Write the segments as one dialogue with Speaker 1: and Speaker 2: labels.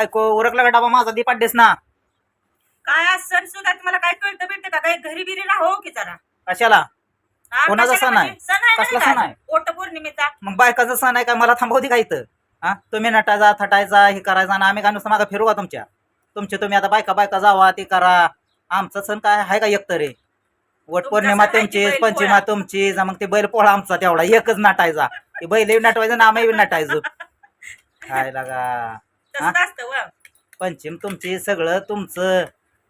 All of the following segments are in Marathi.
Speaker 1: बायको उरकला का डबा माझा? दी पाड्डेस ना.
Speaker 2: काय आज सण सुद्धा तुम्हाला काय कळतं बिळतं का? काही घरी बिरी राहो की जरा.
Speaker 1: कशाला?
Speaker 2: हा,
Speaker 1: कोणाचा
Speaker 2: कशाला
Speaker 1: सण
Speaker 2: म्हणजे?
Speaker 1: आहे?
Speaker 2: सण
Speaker 1: कसला सण? आहे?
Speaker 2: पोट पौर्णिमेचा.
Speaker 1: मग बायकाचा सण आहे काय मला थांबवती का इथं? हा? तुम्ही नटायचा थटायचा हे करायचा आणि आम्ही काय नुसतं मागं फिरू का तुमच्या? तुमचे तुम्ही आता बायका बायका जावा ते करा. आमचा सण काय आहे का एकतर? आहे वट
Speaker 2: तुमचा
Speaker 1: पौर्णिमा
Speaker 2: सण आहे की
Speaker 1: तुमची
Speaker 2: बैल
Speaker 1: पंचमा
Speaker 2: पोळा?
Speaker 1: तुमची मग ते बैल पोळा आमचा तेवढा. एकच नटायचा. ते बैल नटवायचं ना आम्ही नटायचो. काय लागा?
Speaker 2: तसंच असतं व.
Speaker 1: पंचम तुमची सगळं तुमचं.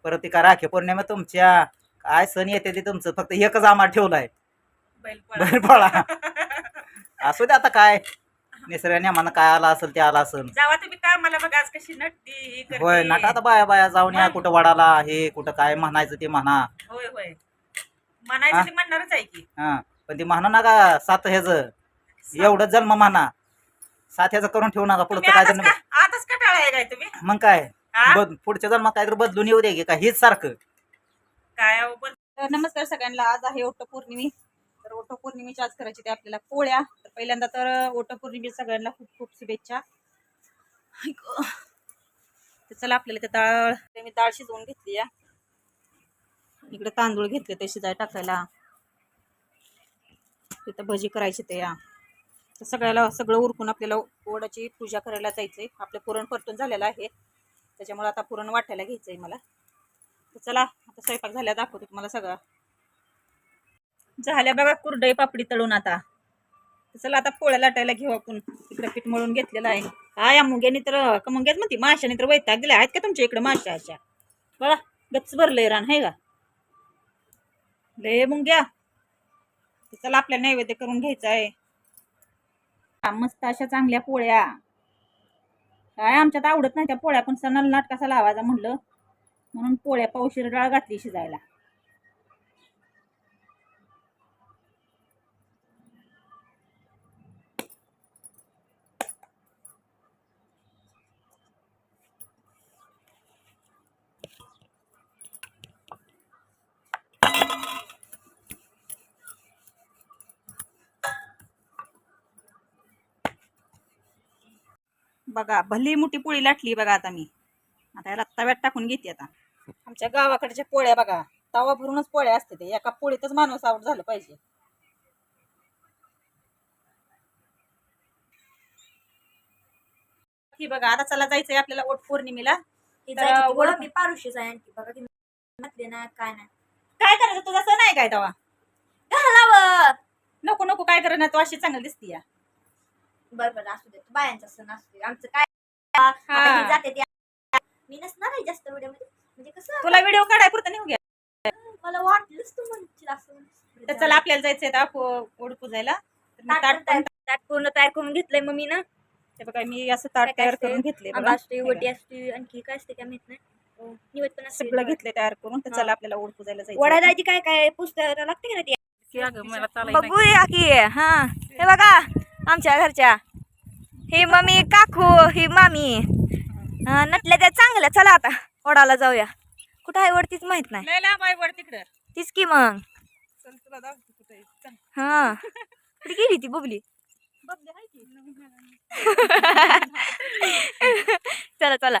Speaker 1: परत ती का राखी पौर्णिमा तुमच्या. काय सण येते ते तुमचं. फक्त एकच आम्हाला ठेवलाय.
Speaker 2: बैल पोळा.
Speaker 1: बैल पोळा असू दे आता काय. निसर्ग नियमानं काय आला असेल ते आला असेल.
Speaker 2: जावा तुम्ही काय मला बघा आज कशी नटती ही करती.
Speaker 1: होय नाटा आता बाया बाया जाऊन या. कुठं वडाला हे कुठं काय म्हणायचं ते म्हणा.
Speaker 2: होय होय. म्हणायचं
Speaker 1: हा?
Speaker 2: ते म्हणणारच आहे की.
Speaker 1: हा. पण ते म्हणा नका सात ह्याच. एवढं जन्म म्हणा. सात ह्याचं करून ठेवू नका. पुढचं
Speaker 2: तुम्ही
Speaker 1: काय
Speaker 2: का- कटाळा आहे काय तुम्ही?
Speaker 1: मग काय?
Speaker 2: हा?
Speaker 1: बद- पुढच्या जन्मात काहीतरी बदलून येऊ दे की हेच सारखं.
Speaker 2: काय अहो, बोल
Speaker 3: तर नमस्कार सगळ्यांना. आज आहे ओटपौर्णिमी. तर ओटपौर्णिमेची आज करायची ते आपल्याला पोळ्या. तर पहिल्यांदा तर ओटपौर्णिमेच्या सगळ्यांना खूप खूप शुभेच्छा. ऐक. तर चला आपल्याला ते डाळ ते मी डाळ शिजवून घेतली या इकडे तांदूळ घेतले ते शिजाय टाकायला. तिथं भजी करायची ते या. तर सगळ्याला सगळं उरकून आपल्याला ओढाची पूजा करायला जायचंय. आपलं पुरण परतून झालेलं आहे. त्याच्यामुळे आता पुरण वाटायला घ्यायचंय मला. तर चला आता स्वयंपाक झाल्या दाखवतो तुम्हाला सगळं. झाल्या बघा कुरडई पापडी तळून आता. चला आता पोळ्या लाटायला घेऊ आपण. इकडे पीठ मळून घेतलेलं आहे. काय या तर का म्हणते? माशाने तर वैताग दिला आहेत का तुमच्या इकडे माशा अशा? बघा गच्च भरलंय रान आहे का? लय मुंग्या. चला आपल्या नैवेद्य करून घ्यायचं आहे. मस्त अशा चांगल्या पोळ्या. काय आमच्यात आवडत नाही त्या पोळ्या पण सणाला नाट कसा लावायचा म्हणलं. म्हणून पोळ्या पावशीर डाळ घातली शिजायला. बघा भली मोठी पोळी लाटली बघा आता मी. आता याला तव्यात टाकून घेते आता. आमच्या गावाकडच्या पोळ्या बघा तवा भरूनच पोळ्या असते ते एका पोळीतच माणूस आवड झालं पाहिजे. ही बघा आता चला जायचंय आपल्याला ओट पौर्णिमेला.
Speaker 4: ती
Speaker 3: तर
Speaker 4: जायची ती
Speaker 3: वड-
Speaker 4: बघा, मी पारुशीच आहे आणखी. बघा ती म्हटले ना काय नाही.
Speaker 3: काय करायचं? तुझा सण आहे काय तवा?
Speaker 4: घालावं.
Speaker 3: नको नको काय करणार? तू अशी चांगली दिसती या
Speaker 4: बरं बरं असू दे. बायांचा सण असू दे. आमचं काय आता ही जाते ती. मी नसणार आहे जास्त व्हिडिओमध्ये म्हणजे कसं
Speaker 3: तुला व्हिडिओ काढाय पुरता निघू घ्या
Speaker 4: मला वाटलंच तू म्हणशील असं
Speaker 3: तर चला आपल्याला जायचंय आता पो- ओढ पुजायला. तर मी
Speaker 4: ताट
Speaker 3: ताट
Speaker 4: पण तयार- ताट पूर्ण तयार करून घेतलंय मम्मी ना.
Speaker 3: ते बघा मी असं ताट तयार? करून घेतले
Speaker 4: असते वटी असते आणखी काय असते काय माहीत नाही. निवड पण असते
Speaker 3: सगळं घेतले तयार करून. तर
Speaker 4: हा.
Speaker 3: चला आपल्याला ओढ पुजायला
Speaker 4: वडा
Speaker 3: जायचं
Speaker 4: जायची काय काय पुस्तक लागते का नाही
Speaker 3: मला
Speaker 4: ती बघूया की. हा. हे बघा. आमच्या घरच्या. ही मम्मी काकू ही मामी. नटल्या त्या चांगल्या. चला आता वडाला जाऊया. कुठं आहे वडतीच माहीत नाही. तीच की मग. हा. कुठे गेली ती बबली. चला चला.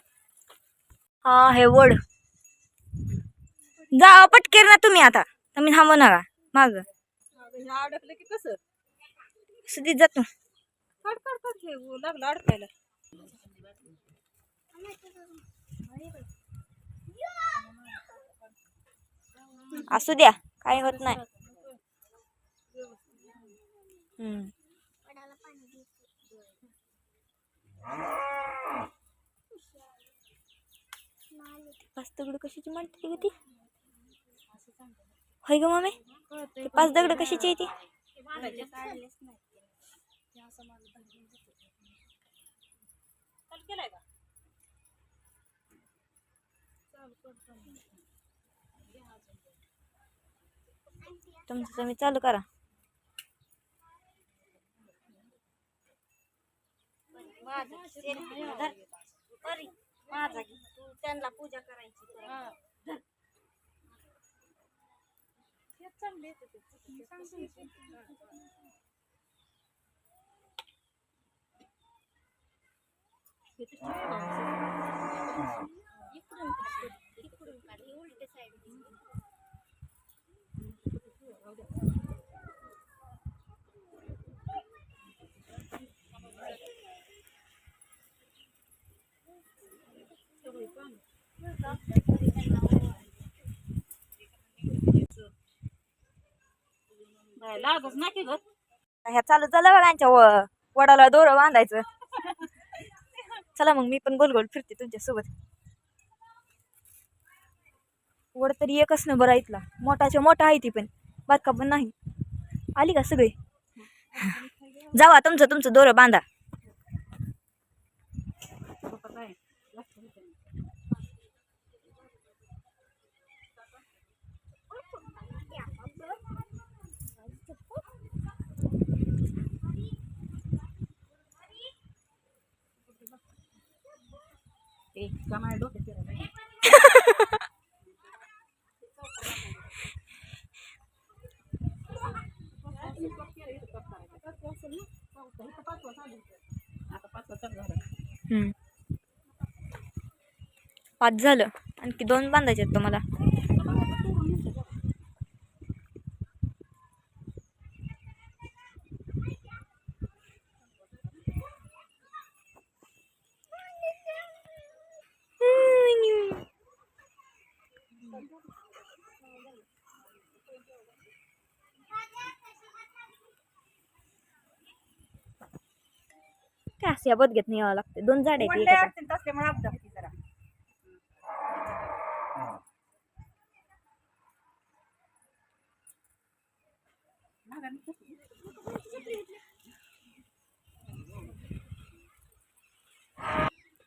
Speaker 4: हा हे वड. जा पटकेर ना तुम्ही आता. तुम्ही थांबू नका. माग.
Speaker 3: अडकलं की कसं?
Speaker 4: सुधीत जातो.
Speaker 3: लागलं अडकायला.
Speaker 4: असू द्या काही होत नाही. पाच दगड कशाची म्हणते ग ती? होय ग मम्मी ते पाच दगड कशाची आहे ती?
Speaker 3: चालू केलाय का?
Speaker 4: तुमचं तुम्ही चालू करा. त्यांना पूजा करायची
Speaker 3: ना की ग
Speaker 4: ह्या चालू झालं बघा वडाला दोरं बांधायचं. चला मग मी पण गोल गोल फिरते तुमच्यासोबत. वड तरी एकच नंबर आहे इथला. मोठाच्या मोठा आहे ती पण. बारका पण नाही. आली का सगळी? जावा तुमचं तुमचं दोरं बांधा
Speaker 3: ए, का माझ्या डोक्यात फिरायला? आता पाचवा चालू झाला.
Speaker 4: हम्म. पाच झालं. आणखी दोन बांधायचे आहेत तुम्हाला. काय असं या बदग्यात नाही यावं लागतं? दोन झाड आहेत
Speaker 2: जरा.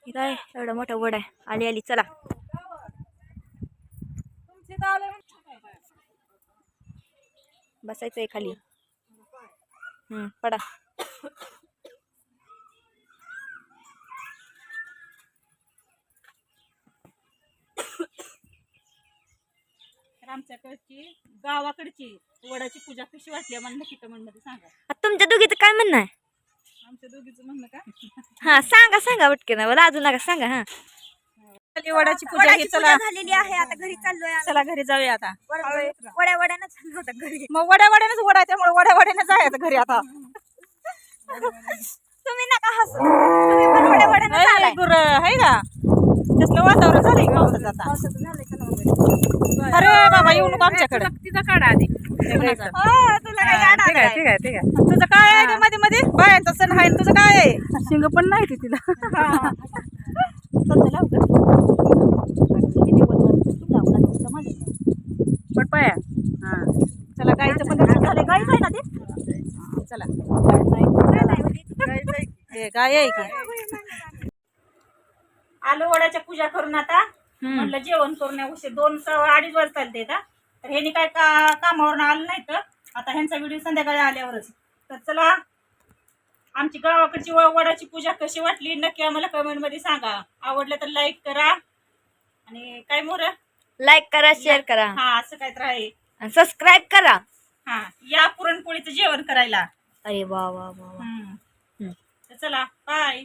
Speaker 4: हे काय एवढा मोठा वड आहे. आली आली चला. बसायचंय खाली. हम्म पडा.
Speaker 3: तर आमच्याकडची गावाकडची वडाची पूजा कशी वाटली आम्हाला नक्की कमेंटमध्ये सांगा.
Speaker 4: आता तुमच्या दोघीचं काय म्हणणं आहे?
Speaker 3: आमच्या दोघीचं म्हणणं का
Speaker 4: हा सांगा सांगा उठके ना मला अजून नका सांगा हा.
Speaker 3: खाली वडाची पूजा ही चला.
Speaker 2: झालेली आहे आता घरी चाललोय आम्ही.
Speaker 3: चला घरी जाऊया आता.
Speaker 2: वड्या वड्यानं चाललो होता घरी.
Speaker 3: मग वड्या वड्यानेच वडा त्यामुळे वड्या वड्याने जायचं घरी आता.
Speaker 2: तुम्ही नका हसू. तुम्ही पण वड्या वड्यानं चालाय.
Speaker 3: गुर आहे का? तसलं वातावरण झालंय आता?
Speaker 2: पावसाचं का नव्हतं?
Speaker 3: अरे बाबा येऊ नको आमच्याकडे.
Speaker 2: तिचा काढा आधी. हो, तुला आलंय?
Speaker 3: आहे तुझं काय आहे मध्ये मध्ये? बायांचा सण आहे आणि तुझं काय आहे? शिंग पण नाही तिला पटपाया हा चला गाईचं पण दर्शन झालं गाईच आहे ना ते चला हे गाय आहे की आलू वड्याच्या पूजा करून आता. म्हणलं जेवण करून उशीर दोन अडीच वाजता आलते का तर ह्यांनी काय का कामावरून आलं नाही तर आता ह्यांचा व्हिडिओ संध्याकाळी आल्यावरच. तर चला आमची गावाकडची वडाची पूजा कशी वाटली? नक्की आम्हाला कमेंटमध्ये सांगा. आवडलं तर लाईक करा. आणि काय मोर?
Speaker 4: लाईक करा शेअर करा.
Speaker 3: हा असं काय तर आहे
Speaker 4: सबस्क्राईब करा.
Speaker 3: हा या पुरणपोळीचं जेवण करायला.
Speaker 4: अरे वा वा वा.
Speaker 3: तर चला बाय